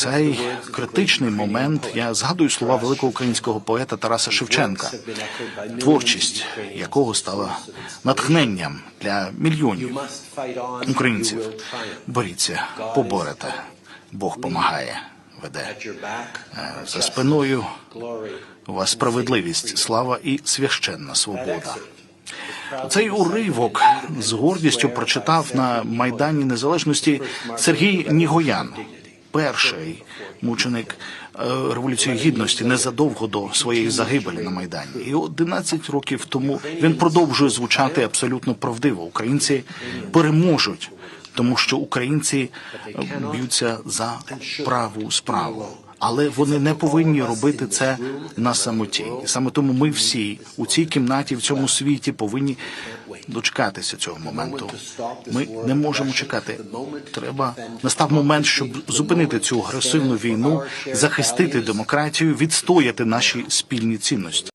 Цей критичний момент я згадую слова великого українського поета Тараса Шевченка, творчість якого стала натхненням для мільйонів українців. Боріться, поборете, Бог помагає, веде. Е, За спиною у вас справедливість, слава і священна свобода. Цей уривок з гордістю прочитав на Майдані Незалежності Сергій Нігоян, перший мученик е, Революції Гідності незадовго до своєї загибелі на Майдані. І 11 років тому він продовжує звучати абсолютно правдиво. Українці переможуть, тому що українці е, б'ються за праву справу. Але вони не повинні робити це на самоті. І саме тому ми всі у цій кімнаті, в цьому світі повинні дочекатися цього моменту. Ми не можемо чекати. Треба настав момент, щоб зупинити цю агресивну війну, захистити демократію, відстояти наші спільні цінності.